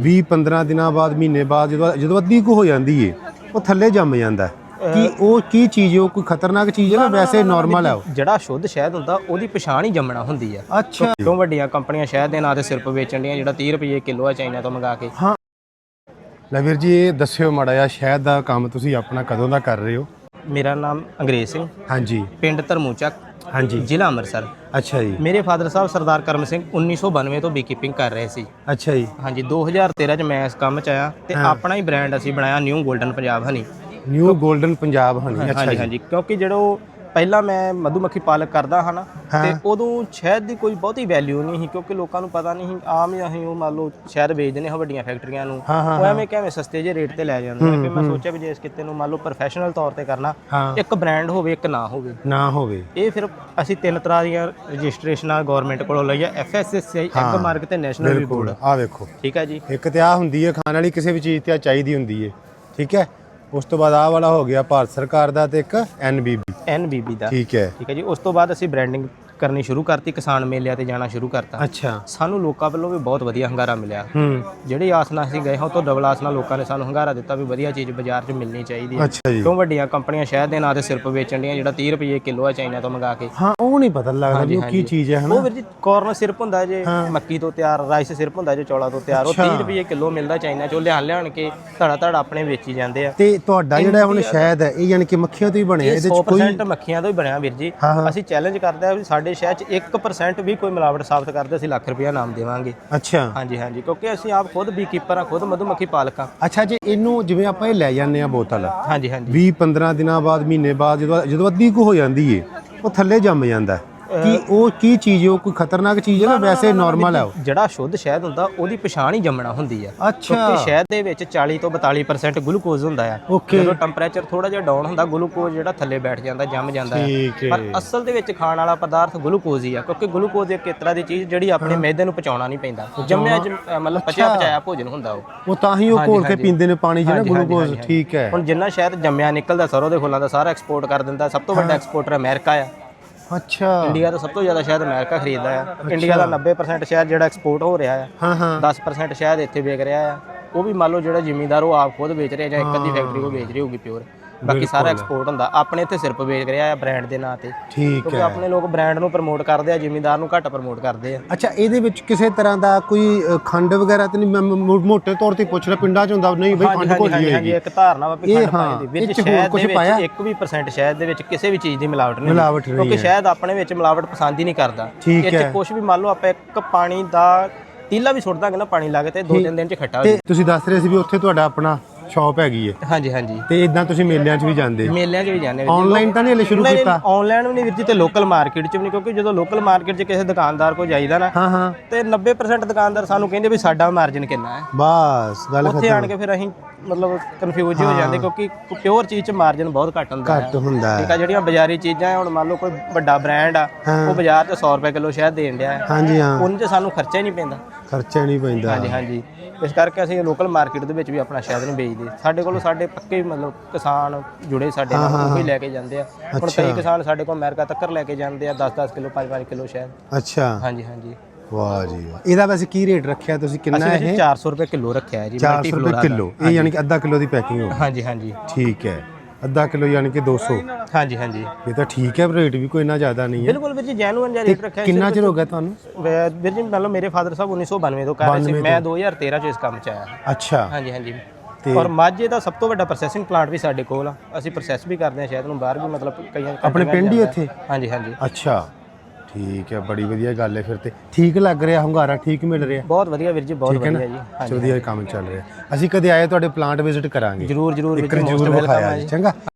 20 15 ਦਿਨਾਂ ਬਾਅਦ ਮਹੀਨੇ ਬਾਅਦ ਜਦੋਂ ਜਦੋਂ ਅੱਧੀ ਕੁ ਹੋ ਜਾਂਦੀ ਏ ਉਹ ਥੱਲੇ ਜੰਮ ਜਾਂਦਾ ਹੈ। ਕੀ ਉਹ ਕੀ ਚੀਜ਼ ਹੈ? ਉਹ ਕੋਈ ਖਤਰਨਾਕ ਚੀਜ਼ ਹੈ ਨਾ ਵੈਸੇ ਨਾਰਮਲ ਹੈ ਉਹ? ਜਿਹੜਾ ਸ਼ੁੱਧ ਸ਼ਹਿਦ ਹੁੰਦਾ ਉਹਦੀ ਪਛਾਣ ਹੀ ਜੰਮਣਾ ਹੁੰਦੀ ਆ ਅੱਛਾ। ਕਿਉਂ ਵੱਡੀਆਂ ਕੰਪਨੀਆਂ ਸ਼ਹਿਦ ਦੇ ਨਾਂ ਤੇ ਸਿਰਫ ਵੇਚਣ ਦੀਆਂ ਜਿਹੜਾ 30 ਰੁਪਏ ਕਿਲੋ ਆ ਚਾਈਨਾ ਤੋਂ ਮੰਗਾ ਕੇ। ਲੈ ਵੀਰ ਜੀ ਇਹ ਦੱਸਿਓ ਮਾੜਾ ਜਿਹਾ ਸ਼ਹਿਦ ਦਾ ਕੰਮ ਤੁਸੀਂ ਆਪਣਾ ਕਦੋਂ ਦਾ ਕਰ ਰਹੇ ਹੋ? ਮੇਰਾ ਨਾਮ ਅੰਗਰੇਜ਼ ਸਿੰਘ। ਹਾਂਜੀ। ਪਿੰਡ ਧਰਮੂਚੱਕ। ਹਾਂਜੀ। ਜ਼ਿਲ੍ਹਾ ਅੰਮ੍ਰਿਤਸਰ। ਅੱਛਾ ਜੀ। ਮੇਰੇ ਫਾਦਰ ਸਾਹਿਬ ਸਰਦਾਰ ਕਰਮ ਸਿੰਘ 1992 ਤੋਂ ਬੀਕੀਪਿੰਗ ਕਰ ਰਹੇ ਸੀ। ਅੱਛਾ ਜੀ। ਹਾਂਜੀ 2013 ਚ ਮੈਂ ਇਸ ਕੰਮ ਚ ਆਇਆ ਤੇ ਆਪਣਾ ਹੀ ਬ੍ਰਾਂਡ ਅਸੀਂ ਬਣਾਇਆ new golden Punjab honey new golden Punjab honey ਅੱਛਾ ਜੀ। ਹਾਂਜੀ ਕਿਉਂਕਿ ਜਦੋਂ ਪਹਿਲਾਂ ਮੈਂ ਮਧੂਮੱਖੀ ਪਾਲਕ ਕਰਦਾ ਹਾਂ ਤੇ ਉਦੋਂ ਸ਼ਹਿਦ ਦੀ ਕੋਈ ਬਹੁਤੀ ਵੈਲਿਊ ਨਹੀਂ ਸੀ ਕਿਉਂਕਿ ਲੋਕਾਂ ਨੂੰ ਪਤਾ ਨਹੀਂ ਸੀ ਆਮ ਹੀ ਅਸੀਂ ਉਹ ਮੰਨ ਲਓ ਸ਼ਹਿਦ ਵੇਚਦੇ ਨੇ ਹਾਂ ਵੱਡੀਆਂ ਫੈਕਟਰੀਆਂ ਨੂੰ ਉਹ ਐਵੇਂ ਕਿਵੇਂ ਸਸਤੇ ਜਿਹੇ ਰੇਟ ਤੇ ਲੈ ਜਾਂਦੇ ਨੇ। ਫਿਰ ਮੈਂ ਸੋਚਿਆ ਵੀ ਜੇ ਇਸ ਕਿਤੇ ਨੂੰ ਮੰਨ ਲਓ ਪ੍ਰੋਫੈਸ਼ਨਲ ਤੌਰ ਤੇ ਕਰਨਾ ਇੱਕ ਬ੍ਰਾਂਡ ਹੋਵੇ ਇੱਕ ਨਾ ਹੋਵੇ। ਨਾ ਹੋਵੇ। ਇਹ ਫਿਰ ਅਸੀਂ ਤਿੰਨ ਤਰ੍ਹਾਂ ਦੀਆਂ ਰਜਿਸਟ੍ਰੇਸ਼ਨਾਂ ਗਵਰਨਮੈਂਟ ਕੋਲੋਂ ਲਈ ਆ ਐਫਐਸਐਸਆਈ ਐਗ ਮਾਰਕ ਤੇ ਨੈਸ਼ਨਲ ਵੀ ਬੋਰਡ ਆ ਵੇਖੋ। ਠੀਕ ਹੈ ਜੀ। ਇੱਕ ਤੇ ਆ ਹੁੰਦੀ ਹੈ ਖਾਣ ਵਾਲੀ ਕਿਸੇ ਵੀ ਚੀਜ਼ ਤੇ ਆ ਚਾਹੀਦੀ ਹੁੰਦੀ ਹੈ। ਠੀਕ ਹੈ? ਉਸ ਤੋਂ ਬਾਅਦ ਆਹ ਵਾਲਾ ਹੋ ਗਿਆ ਭਾਰਤ ਸਰਕਾਰ ਦਾ ਤੇ ਇੱਕ ਐਨਬੀਬੀ ਐਨਬੀਬੀ ਦਾ। ਠੀਕ ਹੈ। ਠੀਕ ਹੈ ਜੀ। ਉਸ ਤੋਂ ਬਾਅਦ ਅਸੀਂ ਬ੍ਰਾਂਡਿੰਗ ਕਰਨੀ ਸ਼ੁਰੂ ਕਰਤੀ ਕਿਸਾਨ ਮੇਲਿਆਂ ਤੇ ਜਾਣਾ ਸ਼ੁਰੂ ਕਰਤਾ। ਅੱਛਾ। ਸਾਨੂੰ ਲੋਕਾਂ ਵੱਲੋਂ ਵੀ ਬਹੁਤ ਵਧੀਆ ਹੰਗਾਰਾ ਮਿਲਿਆ। ਹੂੰ। ਜਿਹੜੀ ਆਸ ਨਾਲ ਅਸੀਂ ਗਏ ਹਾਂ ਉਹ ਤੋਂ ਡਬਲ ਆਸ ਨਾਲ ਲੋਕਾਂ ਨੇ ਸਾਨੂੰ ਹੰਗਾਰਾ ਦਿੱਤਾ ਵੀ ਵਧੀਆ ਚੀਜ਼ ਬਾਜ਼ਾਰ 'ਚ ਮਿਲਣੀ ਚਾਹੀਦੀ ਹੈ। ਅੱਛਾ ਜੀ। ਕਿਉਂ ਵੱਡੀਆਂ ਕੰਪਨੀਆਂ ਸ਼ਹਿਦ ਦੇ ਨਾਂ ਤੇ ਸਿਰਫ ਵੇਚਣ ਦੀਆਂ ਜਿਹੜਾ 30 ਰੁਪਏ ਕਿਲੋ ਹੈ ਚਾਈਨਾ ਤੋਂ ਮੰਗਾ ਕੇ। ਹਾਂ ਉਹ ਨਹੀਂ ਪਤਾ ਲੱਗਦਾ ਵੀ ਉਹ ਕੀ ਚੀਜ਼ ਹੈ ਹਨਾ? ਉਹ ਵੀਰ ਜੀ ਕਾਰਨ ਸਿਰਪ ਹੁੰਦਾ ਜੇ ਮੱਕੀ ਤੋਂ ਤਿਆਰ ਰਾਈਸ ਸਿਰਪ ਹੁੰਦਾ ਜੇ ਚੌਲਾ ਤੋਂ ਤਿਆਰ ਉਹ 30 ਰੁਪਏ ਕਿਲੋ ਮਿਲਦਾ ਚਾਈਨਾ ਚੋਂ ਲਿਆਣ ਲਿਆਣ ਕੇ ਧੜਾ ਧੜਾ ਆਪਣੇ ਵੇਚੀ ਜਾਂਦੇ ਆ। ਤੇ ਤੁਹਾਡਾ ਜਿਹੜਾ ਹੁਣ ਸ਼ਾਇਦ ਹੈ ਇਹ ਯਾਨੀ ਕਿ ਮੱਖੀਆਂ ਤੋਂ ਹੀ ਬਣਿਆ ਇਹਦੇ ਚ ਕੋਈ 100% ਮੱਖੀਆਂ ਤੋਂ ਹੀ ਬਣਿਆ ਵੀਰ ਜੀ। ਅਸੀਂ ਚੈਲੰਜ ਕਰਦੇ ਆ ਵੀ ਸਾਡੇ ਸ਼ਹਿਰ 'ਚ 1% ਵੀ ਕੋਈ ਮਿਲਾਵਟ ਸਾਬਤ ਕਰਦੇ ਅਸੀਂ ਲੱਖ ਰੁਪਇਆ ਨਾਮ ਦੇਵਾਂਗੇ। ਅੱਛਾ। ਹਾਂਜੀ ਹਾਂਜੀ ਕਿਉਂਕਿ ਅਸੀਂ ਆਪ ਖੁਦ ਬੀ ਕੀਪਰ ਆ ਖੁਦ ਮਧੂਮੱਖੀ ਪਾਲਕ ਆ ਅੱਛਾ ਜੇ ਇਹਨੂੰ ਜਿਵੇਂ ਆਪਾਂ ਇਹ ਲੈ ਜਾਂਦੇ ਆ ਬੋਤਲ ਹਾਂਜੀ ਹਾਂਜੀ। 20 15 ਦਿਨਾਂ ਬਾਅਦ ਮਹੀਨੇ ਬਾਅਦ ਜਦੋਂ ਜਦੋਂ ਅੱਧੀ ਕੁ ਹੋ ਜਾਂਦੀ ਏ ਉਹ ਥੱਲੇ ਜੰਮ ਜਾਂਦਾ। ਹੈ। ਕੀ ਉਹ ਕੀ ਚੀਜ਼ ਹੈ? ਉਹ ਕੋਈ ਖਤਰਨਾਕ ਚੀਜ਼ ਹੈ ਨਾ ਵੈਸੇ ਨਾਰਮਲ ਹੈ ਉਹ? ਜਿਹੜਾ ਸ਼ੁੱਧ ਸ਼ਹਿਦ ਹੁੰਦਾ ਉਹਦੀ ਪਛਾਣ ਹੀ ਜੰਮਣਾ ਹੁੰਦੀ ਆ ਅੱਛਾ। ਕਿਉਂਕਿ ਸ਼ਹਿਦ ਦੇ ਵਿੱਚ 40 ਤੋਂ 42% ਗਲੂਕੋਜ਼ ਹੁੰਦਾ ਆ ਜਦੋਂ ਟੈਂਪਰੇਚਰ ਥੋੜਾ ਜਿਹਾ ਡਾਊਨ ਹੁੰਦਾ ਗਲੂਕੋਜ਼ ਜਿਹੜਾ ਥੱਲੇ ਬੈਠ ਜਾਂਦਾ ਜੰਮ ਜਾਂਦਾ ਹੈ। ਠੀਕ ਹੈ। ਪਰ ਅਸਲ ਦੇ ਵਿੱਚ ਖਾਣ ਵਾਲਾ ਪਦਾਰਥ ਗਲੂਕੋਜ਼ ਹੀ ਆ ਕਿਉਂਕਿ ਗਲੂਕੋਜ਼ ਇੱਕ ਇਸ ਤਰ੍ਹਾਂ ਦੀ ਚੀਜ਼ ਜਿਹੜੀ ਆਪਣੇ ਮਿਹਦੇ ਨੂੰ ਪਚਾਉਣਾ ਨਹੀਂ ਪੈਂਦਾ। ਜੰਮਿਆ ਜਮ- ਅ, ਮਤਲਬ ਪਚਿਆ ਪਚਾਇਆ ਭੋਜਨ ਹੁੰਦਾ ਉਹ। ਉਹ ਤਾਂ ਹੀ ਉਹ ਘੋਲ ਕੇ ਹਾਂਜੀ। ਪੀਂਦੇ ਨੇ ਪਾਣੀ ਜਿਹੜਾ ਹਾਂਜੀ, ਹਾਂਜੀ, ਗਲੂਕੋਜ਼ ਹਾਂਜੀ। ਠੀਕ ਹੈ। ਹੁਣ ਜਿੰਨਾ ਸ਼ਹਿਦ ਜੰਮਿਆ ਨਿਕਲਦਾ ਸਰੋਂ ਦੇ ਫੁੱਲਾਂ ਦਾ ਸਾਰਾ ਐਕਸਪੋਰਟ ਕਰ ਦਿੰਦਾ। ਸਭ ਤੋਂ ਵੱਡਾ ਐਕਸਪੋਰਟਰ ਅਮਰੀਕਾ ਆ। ਅੱਛਾ। ਇੰਡੀਆ ਤੋਂ ਸਭ ਤੋਂ ਜ਼ਿਆਦਾ ਸ਼ਹਿਦ ਅਮਰੀਕਾ ਖਰੀਦਦਾ ਆ। ਇੰਡੀਆ ਦਾ 90% ਸ਼ਹਿਦ ਜਿਹੜਾ ਐਕਸਪੋਰਟ ਹੋ ਰਿਹਾ ਆ ਹਾਂ ਹਾਂ। 10% ਸ਼ਹਿਦ ਇੱਥੇ ਵੇਚ ਰਿਹਾ ਆ। ਉਹ ਵੀ ਮੰਨ ਲਓ ਜਿਹੜਾ ਜ਼ਿਮੀਂਦਾਰ ਉਹ ਆਪ ਖੁਦ ਵੇਚ ਰਿਹਾ ਜਾਂ ਇੱਕ ਅੱਧੀ ਫੈਕਟਰੀ ਉਹ ਵੇਚ ਰਹੀ ਹੋਊਗੀ ਪਿਓਰ ਬਾਕੀ ਸਾਰਾ ਐਕਸਪੋਰਟ ਹੁੰਦਾ। ਆਪਣੇ ਇੱਥੇ ਸਿਰਫ ਵੇਚ ਰਿਹਾ ਆ ਬ੍ਰਾਂਡ ਦੇ ਨਾਂ ਤੇ। ਠੀਕ ਕਿਉਂਕਿ ਹੈ। ਆਪਣੇ ਲੋਕ ਬ੍ਰਾਂਡ ਨੂੰ ਪ੍ਰਮੋਟ ਕਰਦੇ ਆ ਜ਼ਿਮੀਂਦਾਰ ਨੂੰ ਘੱਟ ਪ੍ਰਮੋਟ ਕਰਦੇ ਆ। ਅੱਛਾ ਇਹਦੇ ਵਿੱਚ ਕਿਸੇ ਤਰ੍ਹਾਂ ਦਾ ਕੋਈ ਖੰਡ ਵਗੈਰਾ ਤੇ ਨਹੀਂ ਮੋਟੇ ਤੌਰ ਤੇ ਪੁੱਛ ਰਿਹਾ ਪਿੰਡਾਂ 'ਚ ਹੁੰਦਾ ਨਹੀਂ ਬਈ ਖੰਡ ਘੋਲੀ ਹਾਂਜੀ ਹੋਏਗੀ ਇੱਕ ਧਾਰਨਾ ਵਾ ਵੀ ਖੰਡ ਹਾਂ, ਪਾਈ ਦੀ ਵਿੱਚ ਕੁਛ ਦੇ ਵਿੱਚ ਪਾਇਆ? ਇੱਕ ਵੀ percent ਸ਼ਹਿਦ ਦੇ ਵਿੱਚ ਕਿਸੇ ਵੀ ਚੀਜ਼ ਦੀ ਮਿਲਾਵਟ ਨਹੀਂ। ਮਿਲਾਵਟ ਨਹੀਂ ਕਿਉਂਕਿ ਹੈ। ਸ਼ਹਿਦ ਆਪਣੇ ਵਿੱਚ ਮਿਲਾਵਟ ਪਸੰਦ ਹੀ ਨਹੀਂ ਕਰਦਾ। ਇਹ ਚ ਹੈ। ਕੁਝ ਵੀ ਮੰਨ ਲਓ ਆਪਾਂ ਇੱਕ ਪਾਣੀ ਦਾ ਤੀਲਾ ਵੀ ਸੁੱਟ ਦਾਂਗੇ ਨਾ ਪਾਣੀ ਲਾ ਕੇ ਤੇ ਦੋ ਤਿੰਨ ਦਿਨ ਚ ਖੱਟਾ ਹੋ ਤੇ ਤੁਸੀਂ ਦੱਸ ਰਹੇ ਸੀ ਵੀ ਉੱਥੇ ਤੁਹਾਡਾ ਆਪਣਾ ਸ਼ਾਪ ਹੈਗੀ ਹੈ ਹਾਂਜੀ ਹਾਂਜੀ। ਤੇ ਇਦਾਂ ਤੁਸੀਂ ਮੇਲਿਆਂ 'ਚ ਵੀ ਜਾਂਦੇ? ਮੇਲਿਆਂ 'ਚ ਵੀ ਜਾਂਦੇ ਆਨਲਾਈਨ ਤਾਂ ਨਹੀਂ ਹਲੇ ਸ਼ੁਰੂ ਕੀਤਾ? ਆਨਲਾਈਨ ਵੀ ਨਹੀਂ ਵੀਰ ਜੀ ਤੇ ਲੋਕਲ ਮਾਰਕੀਟ 'ਚ ਵੀ ਨਹੀਂ ਕਿਉਂਕਿ ਜਦੋਂ ਲੋਕਲ ਮਾਰਕੀਟ 'ਚ ਕਿਸੇ ਦੁਕਾਨਦਾਰ ਕੋਲ ਜਾਈਦਾ ਨਾ ਹਾਂ ਹਾਂ। ਤੇ 90% ਦੁਕਾਨਦਾਰ ਸਾਨੂੰ ਕਹਿੰਦੇ ਵੀ ਸਾਡਾ ਮਾਰਜਿਨ ਕਿੰਨਾ ਹੈ। ਬਸ ਗੱਲ ਉੱਥੇ ਆਣ ਕੇ ਫਿਰ ਅਸੀਂ ਮਤਲਬ ਕਨਫਿਊਜ਼ ਹੋ ਜਾਂਦੇ ਕਿਉਂਕਿ ਪਿਓਰ ਚੀਜ਼ 'ਚ ਮਾਰਜਿਨ ਬਹੁਤ ਘੱਟ ਹੁੰਦਾ ਹੈ। ਘੱਟ ਹੁੰਦਾ ਹੈ। ਠੀਕ ਆ ਜਿਹੜੀਆਂ ਬਾਜ਼ਾਰੀ ਚੀਜ਼ਾਂ ਆ, ਹੁਣ ਮੰਨ ਲਓ ਕੋਈ ਵੱਡਾ ਬ੍ਰਾਂਡ ਆ ਉਹ ਬਾਜ਼ਾਰ 'ਚ 100 ਰੁਪਏ ਕਿਲੋ ਸ਼ਹਿਦ ਦੇਣ ਡਿਆ ਹੈ। ਹਾਂਜੀ ਹਾਂ। ਉਹਨਾਂ 'ਚ ਸਾਨੂੰ ਖਰਚਾ ਹੀ ਨਹੀਂ ਪੈਂਦਾ। ਖਰਚਾ ਨਹੀਂ ਪੈਂਦਾ। ਹਾਂਜੀ ਹਾਂਜੀ। ਇਸ ਕਰਕੇ ਅਸੀਂ ਲੋਕਲ ਮਾਰਕੀਟ ਦੇ ਵਿੱਚ ਵੀ ਆਪਣਾ ਸ਼ਹਿਦ ਨਹੀਂ ਵੇਚਦੇ। ਸਾਡੇ ਕੋਲ ਸਾਡੇ ਪੱਕੇ ਮਤਲਬ ਕਿਸਾਨ ਜੁੜੇ ਸਾਡੇ ਨਾਲ ਉਹ ਹੀ ਲੈ ਕੇ ਜਾਂਦੇ ਆ। ਹੁਣ ਕਈ ਕਿਸਾਨ ਸਾਡੇ ਕੋਲ ਅਮਰੀਕਾ ਤੱਕ ਲੈ ਕੇ ਜਾਂਦੇ ਆ 10-10 ਕਿਲੋ 5-5 ਕਿਲੋ ਸ਼ਹਿਦ ਅੱਛਾ। ਹਾਂਜੀ ਹਾਂਜੀ। ਵਾਹ ਜੀ ਇਹਦਾ ਵੈਸੇ ਕੀ ਰੇਟ ਰੱਖਿਆ ਤੁਸੀਂ? ਕਿੰਨਾ ਅਸੀਂ ਹੈ ਵੈਸੇ 400 ਰੁਪਏ ਕਿਲੋ ਰੱਖਿਆ ਹੈ ਜੀ 400 multi ਰੁਪਏ। ਕਿਲੋ। ਇਹ ਯਾਨੀ ਕਿ ਅੱਧਾ ਕਿਲੋ ਦੀ ਪੈਕਿੰਗ ਹੋ ਹਾਂਜੀ ਹਾਂਜੀ। ਠੀਕ ਹੈ। ਅੱਧਾ ਕਿਲੋ ਯਾਨੀ ਕਿ 200 ਹਾਂਜੀ ਹਾਂਜੀ। ਇਹ ਤਾਂ ਠੀਕ ਹੈ ਰੇਟ ਵੀ ਕੋਈ ਇੰਨਾ ਜ਼ਿਆਦਾ ਨਹੀਂ ਹੈ। ਬਿਲਕੁਲ ਵੀਰ ਜੀ ਜੈਨੂਅਨ ਜਿਹਾ ਰੇਟ ਰੱਖਿਆ ਹੈ ਕਿੰਨਾ ਚਿਰ ਹੋ ਗਿਆ ਤੁਹਾਨੂੰ? ਵੀਰ ਜੀ ਮੰਨ ਲਓ ਮੇਰੇ ਫਾਦਰ ਸਾਹਿਬ 1992 ਤੋਂ ਕਰ ਰਹੇ ਸੀ। ਮੈਂ 2013 ਚ ਇਸ ਕੰਮ ਚ ਆਇਆ। ਅੱਛਾ। ਹਾਂਜੀ ਹਾਂਜੀ। ਔਰ ਮਾਝੇ ਦਾ ਸਭ ਤੋਂ ਵੱਡਾ ਪ੍ਰੋਸੈਸਿੰਗ ਪਲਾਂਟ ਵੀ ਸਾਡੇ ਕੋਲ ਆ। ਅਸੀਂ ਪ੍ਰੋਸੈਸ ਵੀ ਕਰਦੇ ਹਾਂ ਸ਼ਹਿਦ ਨੂੰ ਬਾਹਰ ਵੀ ਮਤਲਬ ਕਈਆਂ ਆਪਣੇ ਪਿੰਡ ਹੀ ਇੱਥੇ? ਹਾਂਜੀ ਹਾਂਜੀ। ਅੱਛਾ। ਠੀਕ ਹੈ ਬੜੀ ਵਧੀਆ ਗੱਲ ਹੈ ਫਿਰ ਤੇ। ਠੀਕ ਲੱਗ ਰਿਹਾ ਹੁੰਗਾਰਾ ਠੀਕ ਮਿਲ ਰਿਹਾ। ਬਹੁਤ ਵਧੀਆ ਵੀਰ ਜੀ ਬਹੁਤ ਠੀਕ ਹੈ ਵਧੀਆ ਨਾ ਜੀ। ਹਾਂਜੀ ਵਧੀਆ ਕੰਮ ਚੱਲ ਰਿਹਾ। ਅਸੀਂ ਕਦੇ ਆਏ ਤੁਹਾਡੇ ਪਲਾਂਟ ਵਿਜ਼ਿਟ ਕਰਾਂਗੇ। ਜਰੂਰ ਜਰੂਰ ਵੀਰ ਇੱਕ ਜੀ most ਜ਼ਰੂਰ welcome ਵਿਖਾਇਆ ਹੈ ਜੀ। ਜੀ। ਚੰਗਾ।